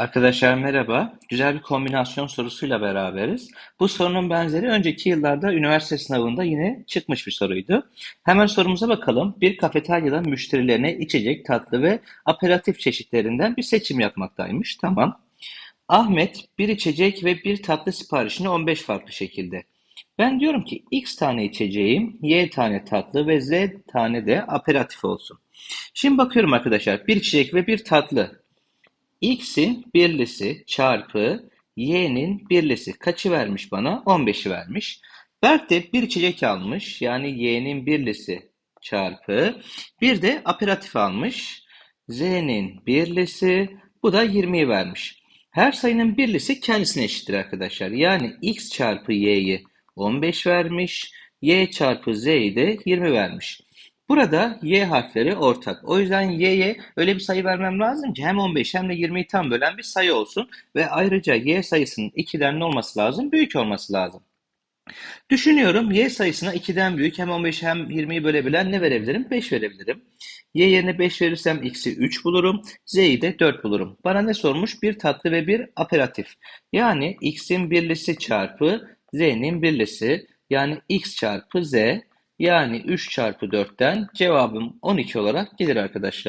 Arkadaşlar merhaba. Güzel bir kombinasyon sorusuyla beraberiz. Bu sorunun benzeri önceki yıllarda üniversite sınavında yine çıkmış bir soruydu. Hemen sorumuza bakalım. Bir kafeteryada müşterilerine içecek, tatlı ve aperatif çeşitlerinden bir seçim yapmaktaymış. Tamam. Ahmet bir içecek ve bir tatlı siparişini 15 farklı şekilde. Ben diyorum ki X tane içeceğim, Y tane tatlı ve Z tane de aperatif olsun. Şimdi bakıyorum arkadaşlar. Bir içecek ve bir tatlı. X'in birlisi çarpı Y'nin birlisi kaçı vermiş bana? 15'i vermiş. Berk de bir içecek almış. Yani Y'nin birlisi çarpı bir de aperatif almış. Z'nin birlisi bu da 20'yi vermiş. Her sayının birlisi kendisine eşittir arkadaşlar. Yani X çarpı Y'yi 15 vermiş. Y çarpı Z'yi de 20 vermiş. Burada y harfleri ortak. O yüzden y'ye öyle bir sayı vermem lazım ki hem 15 hem de 20'yi tam bölen bir sayı olsun. Ve ayrıca y sayısının 2'den ne olması lazım? Büyük olması lazım. Düşünüyorum y sayısına 2'den büyük hem 15 hem 20'yi bölebilen ne verebilirim? 5 verebilirim. Y yerine 5 verirsem x'i 3 bulurum. Z'yi de 4 bulurum. Bana ne sormuş? Bir tatlı ve bir aperatif. Yani x'in birlisi çarpı z'nin birlisi. Yani x çarpı z yani 3 çarpı 4'ten cevabım 12 olarak gelir arkadaşlar.